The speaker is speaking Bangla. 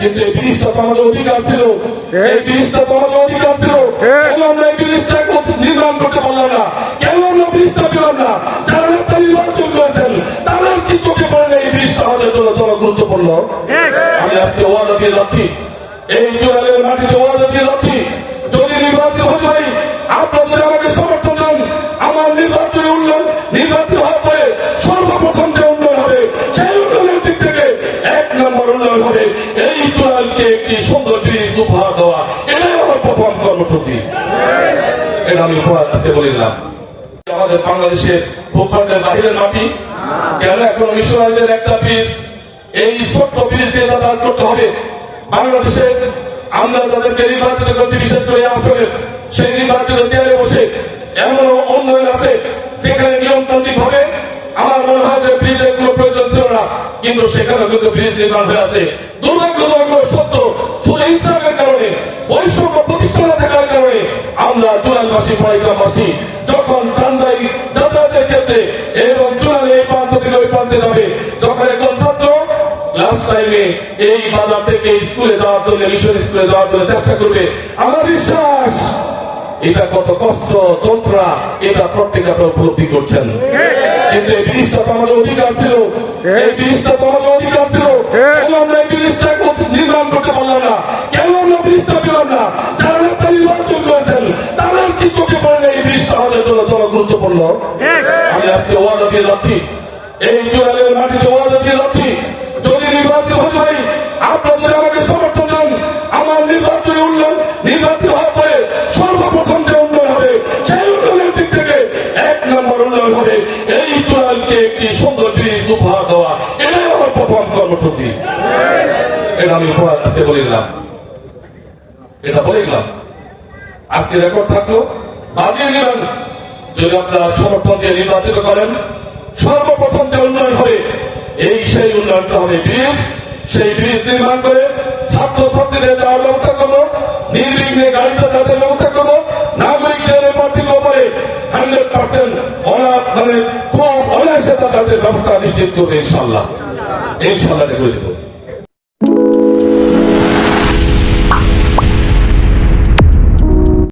কিন্তু এই ব্রিজটা তো আমাদের অধিকার ছিল। এই ব্রিজটা তো আমাদের অধিকার ছিল। কেন আমরা এই ব্রিজটা নির্মাণ করতে পারলাম না? কেন আমরা ব্রিজটা পেলাম না? যারা নেতা নির্বাচন করেছেন তারা কি চোখে পড়ে না এই ব্রিজটা আমাদের জন্য জন্য গুরুত্বপূর্ণ? আমি আজকে ওয়াদা দিয়ে যাচ্ছি। এই মাটিতে ওয়াদা দিয়ে যাচ্ছি। যদি নির্বাচিত হতে পারি আপনারা যদি আমাকে সমর্থন দেন আমার নির্বাচনী উন্নয়ন নির্বাচিত উন্নয়ন হবে এই জোরালকে একটি সুন্দর ব্রিজ উপহার দেওয়া এটাই আমার প্রথম কর্মসূচি। এটা আমি উপহার আজকে বলে দিলাম। আমাদের বাংলাদেশের ভূখণ্ডের বাহিরের মাটি। কেন এখন মিশনারিদের একটা এই ছোট্ট ব্রিজ দিয়ে করতে হবে। বাংলাদেশে আমরা যাদেরকে নির্বাচিত করছি বিশেষ করে আসলে সেই নির্বাচিত চেয়ারে বসে এমন উন্নয়ন আছে যেখানে নিয়মতান্ত্রিক ভাবে আমার মনে হয় যে ব্রিজের কোনো প্রয়োজন ছিল না কিন্তু সেখানে কিন্তু ব্রিজ নির্মাণ হয়ে আছে। দুর্ভাগ্যজনক সত্য শুধু ইনসাফের কারণে, বৈষম্য প্রতিষ্ঠানে থাকার কারণে আমরা চুরালবাসী পড়াইকামবাসী যখন চান্দাই যাতায়াতের ক্ষেত্রে এবং চুরালে এই প্রান্ত থেকে ওই প্রান্তে যাবে, যখন একজন ছাত্র লাস্ট টাইমে এই বাজার থেকে স্কুলে যাওয়ার জন্য, মিশন স্কুলে যাওয়ার জন্য চেষ্টা করবে, আমার বিশ্বাস, এটা কত কষ্ট, যন্ত্রণা, এটা প্রত্যেকে আপনারা উপলব্ধি করছেন। কিন্তু এই ব্রিজটা তো আমাদের অধিকার ছিল। এই ব্রিজটা তো আমাদের অধিকার ছিল। কেন আমরা এই ব্রিজটা নির্মাণ করতে পারলাম না? কেন আমরা ব্রিজটা পেলাম না? যারা আপনার নির্বাচন করেছেন তারা কি চোখে পড়ে না এই ব্রিজটা আমাদের জন্য গুরুত্বপূর্ণ আমি আজকে ওয়াদা দিয়ে যাচ্ছি। এই জোরালের মাটিতে একটি সুন্দর ব্রিজ উপহার দেওয়া, এটাই আমার প্রথম কর্মসূচি। এটা আমি উপহার আজকে বলে দিলাম। এটা বলে দিলাম। আজকে রেকর্ড থাকল, বাজিয়ে নেবেন যদি আপনারা সমর্থন দিয়ে নির্বাচিত করেন, সর্বপ্রথম যে উন্নয়ন হবে, এই সেই উন্নয়নটা হবে ব্রিজ। সেই ব্রিজ নির্মাণ করে ছাত্র ছাত্রীদের যাওয়ার ব্যবস্থা করব। নির্বিঘ্নে গাড়িতে যাদের ব্যবস্থা নিশ্চিত করবে ইনশাল্লাহ ইনশাল্লাহ করে দেবো